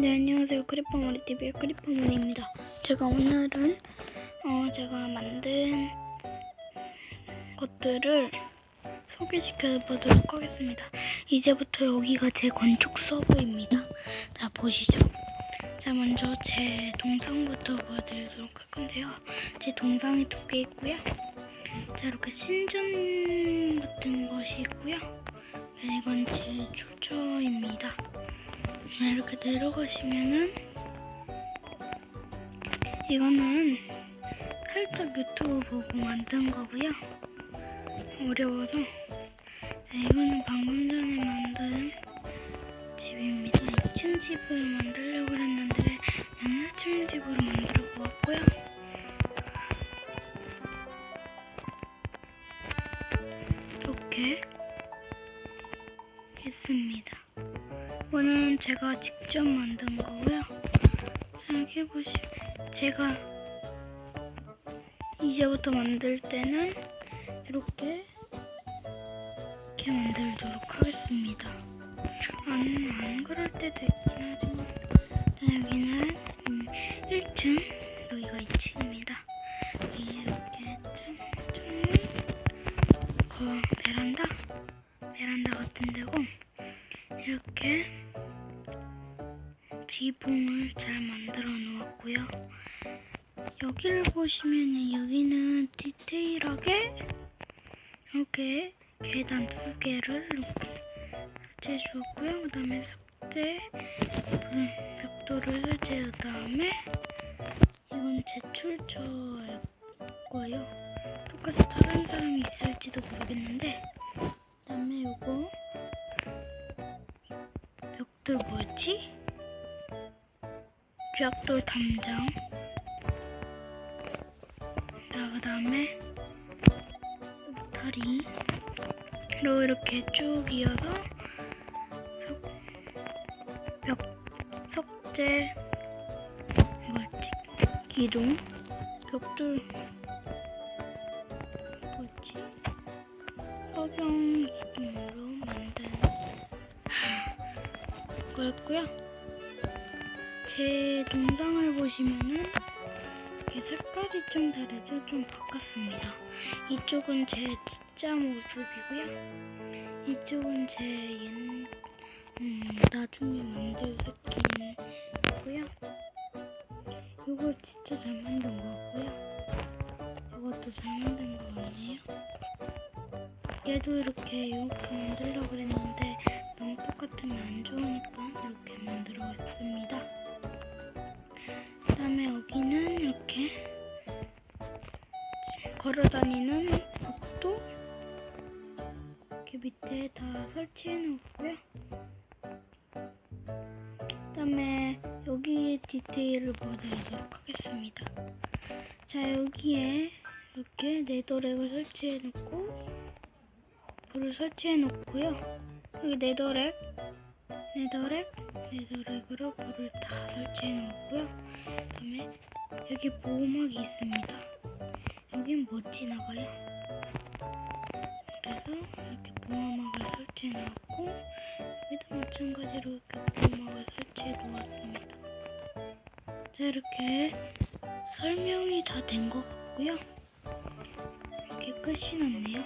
네, 안녕하세요. 크리퍼머리TV의 크리퍼머리입니다. 제가 오늘은, 어, 제가 만든 것들을 소개시켜 보도록 하겠습니다. 이제부터 여기가 제 건축 서버입니다. 자, 보시죠. 자, 먼저 제 동상부터 보여드리도록 할 건데요. 제 동상이 두 개 있고요. 자, 이렇게 신전 같은 것이 있고요. 네, 이건 제 출처입니다. 자, 이렇게 내려가시면은 이거는 살짝 유튜브 보고 만든 거고요. 어려워서 자, 이거는 방금 전에 만든 집입니다. 2층 집을 만들려고 했는데 그냥 1층 집으로 만들어 보았고요. 이렇게 했습니다. 이거는 제가 직접 만든 거고요. 보시, 제가 이제부터 만들 때는 이렇게 이렇게 만들도록 하겠습니다. 안, 안 그럴 때도 있긴 하지만 자, 여기는 음, 1층, 이렇게 지붕을 잘 만들어 놓았고요. 여기를 보시면은 여기는 디테일하게 이렇게 계단 두 개를 이렇게 설치해 주었고요. 그 다음에 석재 음, 벽돌을 설치한 다음에 이건 제 출처일 거예요. 똑같이 다른 사람이 있을지도 모르겠는데 그 다음에 요거 벽돌 뭐였지? 벽돌 담장 자, 그 다음에 울타리로 이렇게 쭉 이어서 석, 벽, 석재 뭐였지? 기둥 벽돌 뭐였지? 석영 기둥으로 거였고요. 제 동상을 보시면은 색깔이 좀 다르죠? 좀 바꿨습니다. 이쪽은 제 진짜 모습이고요. 이쪽은 제 옛, 음, 나중에 만들 스킨이고요. 이거 진짜 잘 만든 거고요. 이것도 잘 만든 거 아니에요? 얘도 이렇게 이렇게 만들려고 그랬는데 여기는 이렇게 걸어다니는 것도 이렇게 밑에 다 설치해 놓고요. 그 다음에 여기 디테일을 보여드리도록 하겠습니다. 자 여기에 이렇게 네더렉을 설치해 놓고 불을 설치해 놓고요. 여기 네더렉, 네더렉, 네더렉으로 불을 다 설치해 놓고요. 그다음에 여기 보호막이 있습니다. 여긴 못 지나가요. 그래서 이렇게 보호막을 설치해 놓고 여기도 마찬가지로 이렇게 보호막을 설치해 놓았습니다. 자 이렇게 설명이 다 된 것 같고요. 이렇게 끝이 났네요.